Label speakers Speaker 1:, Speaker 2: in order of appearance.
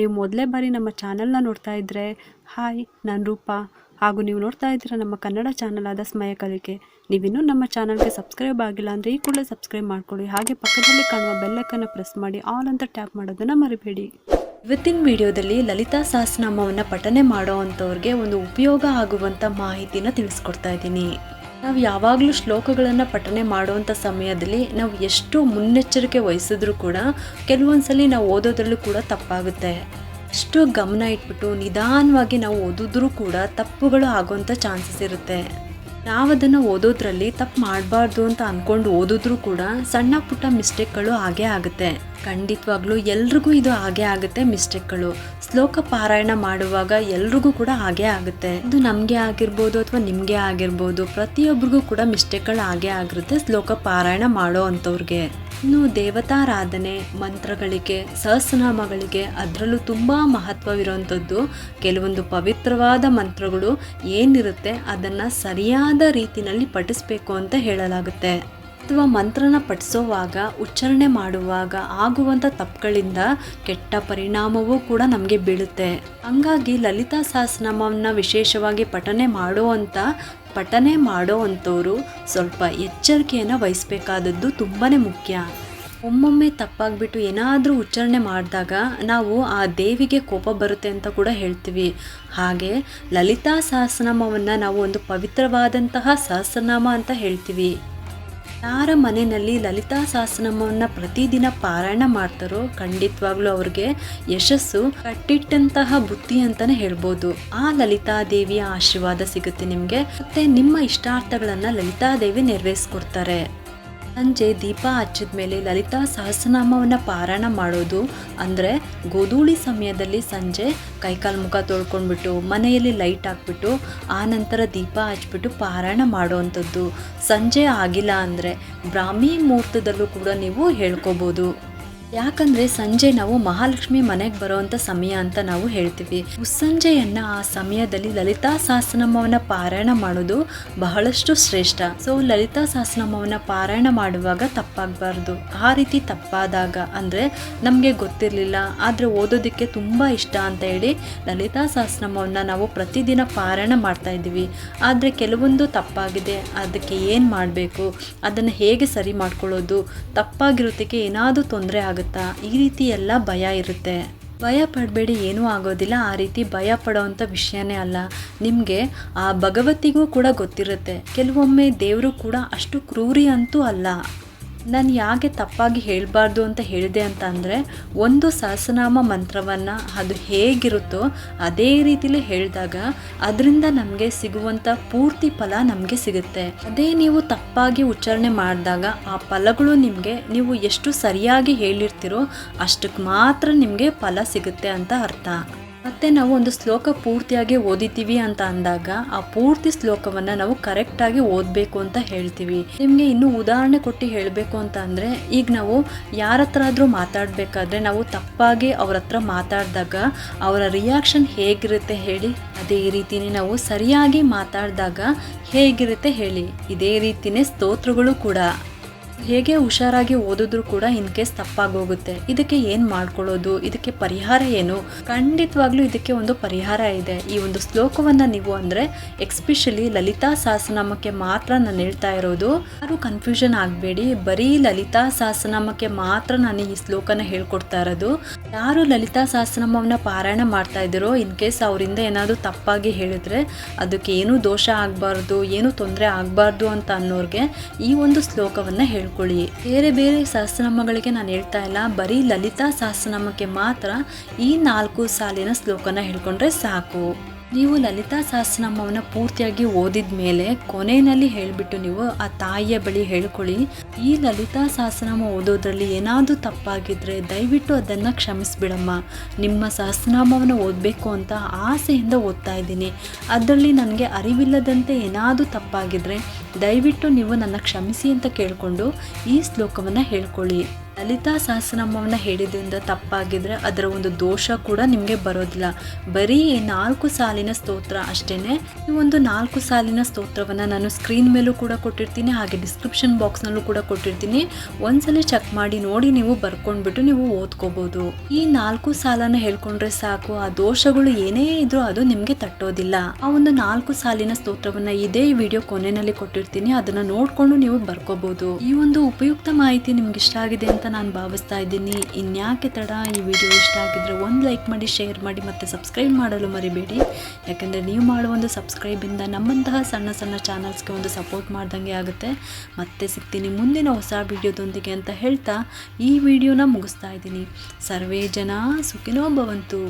Speaker 1: ನೀವು ಮೊದಲೇ ಬಾರಿ ನಮ್ಮ ಚಾನಲ್ನ ನೋಡ್ತಾ ಇದ್ದರೆ ಹಾಯ್, ನಾನು ರೂಪ. ಹಾಗೂ ನೀವು ನೋಡ್ತಾ ಇದ್ದೀರ ನಮ್ಮ ಕನ್ನಡ ಚಾನಲ್ ಆದ ಸ್ಮಯ ಕಲಿಕೆ. ನೀವಿನ್ನೂ ನಮ್ಮ ಚಾನಲ್ಗೆ ಸಬ್ಸ್ಕ್ರೈಬ್ ಆಗಿಲ್ಲ ಅಂದರೆ ಈ ಕೂಡಲೇ ಸಬ್ಸ್ಕ್ರೈಬ್ ಮಾಡ್ಕೊಳ್ಳಿ. ಹಾಗೆ ಪಕ್ಕದಲ್ಲಿ ಕಾಣುವ ಬೆಲ್ಲೈಕನ್ನು ಪ್ರೆಸ್ ಮಾಡಿ, ಆಲ್ ಅಂತ ಟ್ಯಾಪ್ ಮಾಡೋದನ್ನು ಮರಿಬೇಡಿ. ಇವತ್ತಿನ ವಿಡಿಯೋದಲ್ಲಿ ಲಲಿತಾ ಸಹಸ್ರನಾಮವನ್ನು ಪಠನೆ ಮಾಡೋ ಅಂಥವ್ರಿಗೆ ಒಂದು ಉಪಯೋಗ ಆಗುವಂಥ ಮಾಹಿತಿನ ತಿಳಿಸ್ಕೊಡ್ತಾ ಇದ್ದೀನಿ. ನಾವು ಯಾವಾಗಲೂ ಶ್ಲೋಕಗಳನ್ನು ಪಠನೆ ಮಾಡುವಂಥ ಸಮಯದಲ್ಲಿ ನಾವು ಎಷ್ಟು ಮುನ್ನೆಚ್ಚರಿಕೆ ವಹಿಸಿದ್ರೂ ಕೂಡ ಕೆಲವೊಂದ್ಸಲಿ ನಾವು ಓದೋದ್ರಲ್ಲೂ ಕೂಡ ತಪ್ಪಾಗುತ್ತೆ. ಎಷ್ಟು ಗಮನ ಇಟ್ಬಿಟ್ಟು ನಿಧಾನವಾಗಿ ನಾವು ಓದಿದ್ರೂ ಕೂಡ ತಪ್ಪುಗಳು ಆಗುವಂಥ ಚಾನ್ಸಸ್ ಇರುತ್ತೆ. ನಾವು ಅದನ್ನು ಓದೋದ್ರಲ್ಲಿ ತಪ್ಪು ಮಾಡಬಾರ್ದು ಅಂತ ಅಂದ್ಕೊಂಡು ಓದಿದ್ರೂ ಕೂಡ ಸಣ್ಣ ಪುಟ್ಟ ಮಿಸ್ಟೇಕ್ಗಳು ಹಾಗೇ ಆಗುತ್ತೆ. ಖಂಡಿತವಾಗ್ಲೂ ಎಲ್ರಿಗೂ ಇದು ಹಾಗೆ ಆಗುತ್ತೆ ಮಿಸ್ಟೇಕ್ಗಳು. ಶ್ಲೋಕ ಪಾರಾಯಣ ಮಾಡುವಾಗ ಎಲ್ರಿಗೂ ಕೂಡ ಹಾಗೆ ಆಗುತ್ತೆ. ಇದು ನಮಗೆ ಆಗಿರ್ಬೋದು ಅಥವಾ ನಿಮಗೆ ಆಗಿರ್ಬೋದು ಪ್ರತಿಯೊಬ್ಬರಿಗೂ ಕೂಡ ಮಿಸ್ಟೇಕ್ಗಳು ಹಾಗೆ ಆಗಿರುತ್ತೆ ಶ್ಲೋಕ ಪಾರಾಯಣ ಮಾಡೋ ಅಂಥವ್ರಿಗೆ. ಇನ್ನು ದೇವತಾರಾಧನೆ ಮಂತ್ರಗಳಿಗೆ, ಸಹಸ್ರನಾಮಗಳಿಗೆ ಅದರಲ್ಲೂ ತುಂಬ ಮಹತ್ವವಿರುವಂಥದ್ದು. ಕೆಲವೊಂದು ಪವಿತ್ರವಾದ ಮಂತ್ರಗಳು ಏನಿರುತ್ತೆ ಅದನ್ನು ಸರಿಯಾದ ರೀತಿಯಲ್ಲಿ ಪಠಿಸಬೇಕು ಅಂತ ಹೇಳಲಾಗುತ್ತೆ. ಅಥವಾ ಮಂತ್ರನ ಪಠಿಸೋವಾಗ, ಉಚ್ಚಾರಣೆ ಮಾಡುವಾಗ ಆಗುವಂಥ ತಪ್ಪುಗಳಿಂದ ಕೆಟ್ಟ ಪರಿಣಾಮವೂ ಕೂಡ ನಮಗೆ ಬೀಳುತ್ತೆ. ಹಂಗಾಗಿ ಲಲಿತಾ ಸಹಸ್ರನಾಮವನ್ನು ವಿಶೇಷವಾಗಿ ಪಠನೆ ಮಾಡುವಂಥ ಪಠನೆ ಮಾಡೋ ಅಂಥವರು ಸ್ವಲ್ಪ ಎಚ್ಚರಿಕೆಯನ್ನು ವಹಿಸಬೇಕಾದದ್ದು ತುಂಬಾ ಮುಖ್ಯ. ಒಮ್ಮೊಮ್ಮೆ ತಪ್ಪಾಗ್ಬಿಟ್ಟು ಏನಾದರೂ ಉಚ್ಚಾರಣೆ ಮಾಡಿದಾಗ ನಾವು ಆ ದೇವಿಗೆ ಕೋಪ ಬರುತ್ತೆ ಅಂತ ಕೂಡ ಹೇಳ್ತೀವಿ. ಹಾಗೆ ಲಲಿತಾ ಸಹಸ್ರನಾಮವನ್ನು ನಾವು ಒಂದು ಪವಿತ್ರವಾದಂತಹ ಸಹಸ್ರನಾಮ ಅಂತ ಹೇಳ್ತೀವಿ. ಯಾರ ಮನೆಯಲ್ಲಿ ಲಲಿತಾ ಸಹಸ್ರನಾಮವನ್ನು ಪ್ರತಿದಿನ ಪಾರಾಯಣ ಮಾಡ್ತಾರೋ ಖಂಡಿತವಾಗ್ಲೂ ಅವ್ರಿಗೆ ಯಶಸ್ಸು ಕಟ್ಟಿಟ್ಟಂತಹ ಬುದ್ಧಿ ಅಂತಾನೆ ಹೇಳ್ಬೋದು. ಆ ಲಲಿತಾ ದೇವಿಯ ಆಶೀರ್ವಾದ ಸಿಗುತ್ತೆ ನಿಮಗೆ. ಮತ್ತೆ ನಿಮ್ಮ ಇಷ್ಟಾರ್ಥಗಳನ್ನ ಲಲಿತಾ ದೇವಿ ನೆರವೇರಿಸ್ಕೊಡ್ತಾರೆ. ಸಂಜೆ ದೀಪ ಹಚ್ಚಿದ ಮೇಲೆ ಲಲಿತಾ ಸಹಸ್ರನಾಮವನ್ನು ಪಾರಾಯಣ ಮಾಡೋದು ಅಂದರೆ ಗೋಧೂಳಿ ಸಮಯದಲ್ಲಿ ಸಂಜೆ ಕೈಕಾಲು ಮುಖ ತೊಳ್ಕೊಂಡ್ಬಿಟ್ಟು, ಮನೆಯಲ್ಲಿ ಲೈಟ್ ಹಾಕ್ಬಿಟ್ಟು, ಆ ನಂತರ ದೀಪ ಹಚ್ಬಿಟ್ಟು ಪಾರಾಯಣ ಮಾಡುವಂಥದ್ದು. ಸಂಜೆ ಆಗಿಲ್ಲ ಅಂದರೆ ಬ್ರಾಹ್ಮಿ ಮುಹೂರ್ತದಲ್ಲೂ ಕೂಡ ನೀವು ಹೇಳ್ಕೊಬೋದು. ಯಾಕಂದ್ರೆ ಸಂಜೆ ನಾವು ಮಹಾಲಕ್ಷ್ಮಿ ಮನೆಗೆ ಬರುವಂತ ಸಮಯ ಅಂತ ನಾವು ಹೇಳ್ತೀವಿ. ಮುಸ್ಸಂಜೆಯನ್ನ ಆ ಸಮಯದಲ್ಲಿ ಲಲಿತಾ ಸಹಸ್ರನಾಮವನ್ನ ಪಾರಾಯಣ ಮಾಡೋದು ಬಹಳಷ್ಟು ಶ್ರೇಷ್ಠ. ಸೊ ಲಲಿತಾ ಸಹಸ್ರನಾಮವನ್ನ ಪಾರಾಯಣ ಮಾಡುವಾಗ ತಪ್ಪಾಗಬಾರ್ದು. ಆ ರೀತಿ ತಪ್ಪಾದಾಗ ಅಂದ್ರೆ ನಮಗೆ ಗೊತ್ತಿರಲಿಲ್ಲ, ಆದ್ರೆ ಓದೋದಕ್ಕೆ ತುಂಬಾ ಇಷ್ಟ ಅಂತ ಹೇಳಿ ಲಲಿತಾ ಸಹಸ್ರನಾಮವನ್ನ ನಾವು ಪ್ರತಿದಿನ ಪಾರಾಯಣ ಮಾಡ್ತಾ ಇದ್ದೀವಿ. ಆದ್ರೆ ಕೆಲವೊಂದು ತಪ್ಪಾಗಿದೆ, ಅದಕ್ಕೆ ಏನು ಮಾಡಬೇಕು, ಅದನ್ನ ಹೇಗೆ ಸರಿ ಮಾಡ್ಕೊಳ್ಳೋದು, ತಪ್ಪಾಗಿರೋದಕ್ಕೆ ಏನಾದರೂ ತೊಂದರೆ ಆಗುತ್ತಾ? ಈ ರೀತಿ ಎಲ್ಲ ಭಯ ಇರುತ್ತೆ. ಭಯ ಪಡಬೇಡಿ, ಏನೂ ಆಗೋದಿಲ್ಲ. ಆ ರೀತಿ ಭಯ ಪಡೋವಂಥ ವಿಷಯನೇ ಅಲ್ಲ. ನಿಮಗೆ ಆ ಭಗವತಿಗೂ ಕೂಡ ಗೊತ್ತಿರುತ್ತೆ. ಕೆಲವೊಮ್ಮೆ ದೇವರು ಕೂಡ ಅಷ್ಟು ಕ್ರೂರಿ ಅಂತೂ ಅಲ್ಲ. ನಾನು ಯಾಕೆ ತಪ್ಪಾಗಿ ಹೇಳಬಾರ್ದು ಅಂತ ಹೇಳಿದೆ ಅಂತ ಅಂದರೆ ಒಂದು ಸಹಸ್ರನಾಮ ಮಂತ್ರವನ್ನು ಅದು ಹೇಗಿರುತ್ತೋ ಅದೇ ರೀತಿಲಿ ಹೇಳಿದಾಗ ಅದರಿಂದ ನಮಗೆ ಸಿಗುವಂಥ ಪೂರ್ತಿ ಫಲ ನಮಗೆ ಸಿಗುತ್ತೆ. ಅದೇ ನೀವು ತಪ್ಪಾಗಿ ಉಚ್ಚಾರಣೆ ಮಾಡಿದಾಗ ಆ ಫಲಗಳು ನಿಮಗೆ ನೀವು ಎಷ್ಟು ಸರಿಯಾಗಿ ಹೇಳಿರ್ತೀರೋ ಅಷ್ಟಕ್ಕೆ ಮಾತ್ರ ನಿಮಗೆ ಫಲ ಸಿಗುತ್ತೆ ಅಂತ ಅರ್ಥ. ಮತ್ತೆ ನಾವು ಒಂದು ಶ್ಲೋಕ ಪೂರ್ತಿಯಾಗಿ ಓದಿತೀವಿ ಅಂತ ಅಂದಾಗ ಆ ಪೂರ್ತಿ ಶ್ಲೋಕವನ್ನು ನಾವು ಕರೆಕ್ಟಾಗಿ ಓದಬೇಕು ಅಂತ ಹೇಳ್ತೀವಿ. ನಿಮಗೆ ಇನ್ನೂ ಉದಾಹರಣೆ ಕೊಟ್ಟು ಹೇಳಬೇಕು ಅಂತ ಅಂದರೆ, ಈಗ ನಾವು ಯಾರ ಹತ್ರ ಆದರೂ ಮಾತಾಡಬೇಕಾದ್ರೆ ನಾವು ತಪ್ಪಾಗಿ ಅವ್ರ ಹತ್ರ ಮಾತಾಡಿದಾಗ ಅವರ ರಿಯಾಕ್ಷನ್ ಹೇಗಿರುತ್ತೆ ಹೇಳಿ, ಅದೇ ರೀತಿನೇ ನಾವು ಸರಿಯಾಗಿ ಮಾತಾಡಿದಾಗ ಹೇಗಿರುತ್ತೆ ಹೇಳಿ, ಇದೇ ರೀತಿನೇ ಸ್ತೋತ್ರಗಳು ಕೂಡ. ಹೇಗೆ ಹುಷಾರಾಗಿ ಓದಿದ್ರು ಕೂಡ ಇನ್ ಕೇಸ್ ತಪ್ಪಾಗೋಗುತ್ತೆ. ಇದಕ್ಕೆ ಏನು ಮಾಡ್ಕೊಳ್ಳೋದು? ಇದಕ್ಕೆ ಪರಿಹಾರ ಏನು? ಖಂಡಿತವಾಗ್ಲೂ ಇದಕ್ಕೆ ಒಂದು ಪರಿಹಾರ ಇದೆ. ಈ ಒಂದು ಶ್ಲೋಕವನ್ನು ನೀವು ಅಂದರೆ ಎಕ್ಸ್ಪೆಷಲಿ ಲಲಿತಾ ಸಹಸ್ರನಾಮಕ್ಕೆ ಮಾತ್ರ ನಾನು ಹೇಳ್ತಾ ಇರೋದು. ಯಾರು ಕನ್ಫ್ಯೂಷನ್ ಆಗಬೇಡಿ. ಬರೀ ಲಲಿತಾ ಸಹಸ್ರನಾಮಕ್ಕೆ ಮಾತ್ರ ನಾನು ಈ ಶ್ಲೋಕನ ಹೇಳ್ಕೊಡ್ತಾ ಇರೋದು. ಯಾರು ಲಲಿತಾ ಸಹಸ್ರನಾಮವನ್ನು ಪಾರಾಯಣ ಮಾಡ್ತಾ ಇದ್ದೀರೋ ಇನ್ ಕೇಸ್ ಅವರಿಂದ ಏನಾದರೂ ತಪ್ಪಾಗಿ ಹೇಳಿದ್ರೆ, ಅದಕ್ಕೆ ಏನೂ ದೋಷ ಆಗಬಾರ್ದು, ಏನೂ ತೊಂದರೆ ಆಗಬಾರ್ದು ಅಂತ ಅನ್ನೋರಿಗೆ ಈ ಒಂದು ಶ್ಲೋಕವನ್ನು ಹೇಳ್ ತಿಳ್ಕೊಳ್ಳಿ. ಬೇರೆ ಬೇರೆ ಸಹಸ್ರನಾಮಗಳಿಗೆ ನಾನು ಹೇಳ್ತಾ ಇಲ್ಲ. ಬರೀ ಲಲಿತಾ ಸಹಸ್ರನಾಮಕ್ಕೆ ಮಾತ್ರ ಈ ನಾಲ್ಕು ಸಾಲಿನ ಶ್ಲೋಕನ ಹೇಳ್ಕೊಂಡ್ರೆ ಸಾಕು. ನೀವು ಲಲಿತಾ ಸಹಸ್ರನಾಮವನ್ನು ಪೂರ್ತಿಯಾಗಿ ಓದಿದ ಮೇಲೆ ಕೊನೆಯಲ್ಲಿ ಹೇಳಿಬಿಟ್ಟು ನೀವು ಆ ತಾಯಿಯ ಬಳಿ ಹೇಳ್ಕೊಳ್ಳಿ. ಈ ಲಲಿತಾ ಸಹಸ್ರನಾಮ ಓದೋದ್ರಲ್ಲಿ ಏನಾದರೂ ತಪ್ಪಾಗಿದ್ರೆ ದಯವಿಟ್ಟು ಅದನ್ನು ಕ್ಷಮಿಸ್ಬಿಡಮ್ಮ. ನಿಮ್ಮ ಸಹಸ್ರನಾಮವನ್ನು ಓದಬೇಕು ಅಂತ ಆಸೆಯಿಂದ ಓದ್ತಾ ಇದ್ದೀನಿ. ಅದರಲ್ಲಿ ನನಗೆ ಅರಿವಿಲ್ಲದಂತೆ ಏನಾದರೂ ತಪ್ಪಾಗಿದ್ರೆ
Speaker 2: ದಯವಿಟ್ಟು ನೀವು ನನ್ನ ಕ್ಷಮಿಸಿ ಅಂತ ಕೇಳಿಕೊಂಡು ಈ ಶ್ಲೋಕವನ್ನು ಹೇಳ್ಕೊಳ್ಳಿ. ಲಲಿತಾ ಸಹಸ್ರನಾಮವನ್ನು ಹೇಳಿದ್ರಿಂದ ತಪ್ಪಾಗಿದ್ರೆ ಅದರ ಒಂದು ದೋಷ ಕೂಡ ನಿಮಗೆ ಬರೋದಿಲ್ಲ. ಬರೀ ನಾಲ್ಕು ಸಾಲಿನ ಸ್ತೋತ್ರ ಅಷ್ಟೇ ಈ ಒಂದು ನಾಲ್ಕು ಸಾಲಿನ ಸ್ತೋತ್ರವನ್ನು ನಾನು ಸ್ಕ್ರೀನ್ ಮೇಲೂ ಕೂಡ ಕೊಟ್ಟಿರ್ತೀನಿ, ಹಾಗೆ ಡಿಸ್ಕ್ರಿಪ್ಷನ್ ಬಾಕ್ಸ್ನಲ್ಲೂ ಕೂಡ ಕೊಟ್ಟಿರ್ತೀನಿ. ಒಂದ್ಸಲ ಚೆಕ್ ಮಾಡಿ ನೋಡಿ ನೀವು ಬರ್ಕೊಂಡ್ಬಿಟ್ಟು ನೀವು ಓದ್ಕೋಬಹುದು ಈ ನಾಲ್ಕು ಸಾಲನ್ನು ಹೇಳ್ಕೊಂಡ್ರೆ ಸಾಕು, ಆ ದೋಷಗಳು ಏನೇ ಇದ್ರೂ ಅದು ನಿಮಗೆ ತಟ್ಟೋದಿಲ್ಲ. ಆ ಒಂದು ನಾಲ್ಕು ಸಾಲಿನ ಸ್ತೋತ್ರವನ್ನ ಇದೇ ವಿಡಿಯೋ ಕೊನೆಯಲ್ಲಿ ಕೊಟ್ಟಿರ್ತೀನಿ, ಅದನ್ನ ನೋಡ್ಕೊಂಡು ನೀವು ಬರ್ಕೋಬಹುದು ಈ ಒಂದು ಉಪಯುಕ್ತ ಮಾಹಿತಿ ನಿಮ್ಗೆ ಇಷ್ಟ ಆಗಿದೆ ಅಂತ ನಾನು ಭಾವಿಸ್ತಾ ಇದ್ದೀನಿ. ಇನ್ಯಾಕೆ ತಡ? ಈ ವಿಡಿಯೋ ಇಷ್ಟ ಆಗಿದ್ರೆ ಒಂದು ಲೈಕ್ ಮಾಡಿ ಶೇರ್ ಮಾಡಿ ಮತ್ತೆ ಸಬ್ಸ್ಕ್ರೈಬ್ ಮಾಡಲು ಮರಿಬೇಡಿ. ಯಾಕೆಂದರೆ ನೀವು ಮಾಡುವ ಒಂದು ಸಬ್ಸ್ಕ್ರೈಬಿಂದ ನಮ್ಮಂತಹ ಸಣ್ಣ ಸಣ್ಣ ಚಾನಲ್ಸ್ಗೆ ಒಂದು ಸಪೋರ್ಟ್ ಮಾಡ್ದಂಗೆ ಆಗುತ್ತೆ. ಮತ್ತೆ ಸಿಗ್ತೀನಿ ಮುಂದಿನ ಹೊಸ ವಿಡಿಯೋದೊಂದಿಗೆ ಅಂತ ಹೇಳ್ತಾ ಈ ವಿಡಿಯೋನ ಮುಗಿಸ್ತಾ ಇದ್ದೀನಿ. ಸರ್ವೇ ಜನ ಸುಖಿನೋ ಭವಂತು.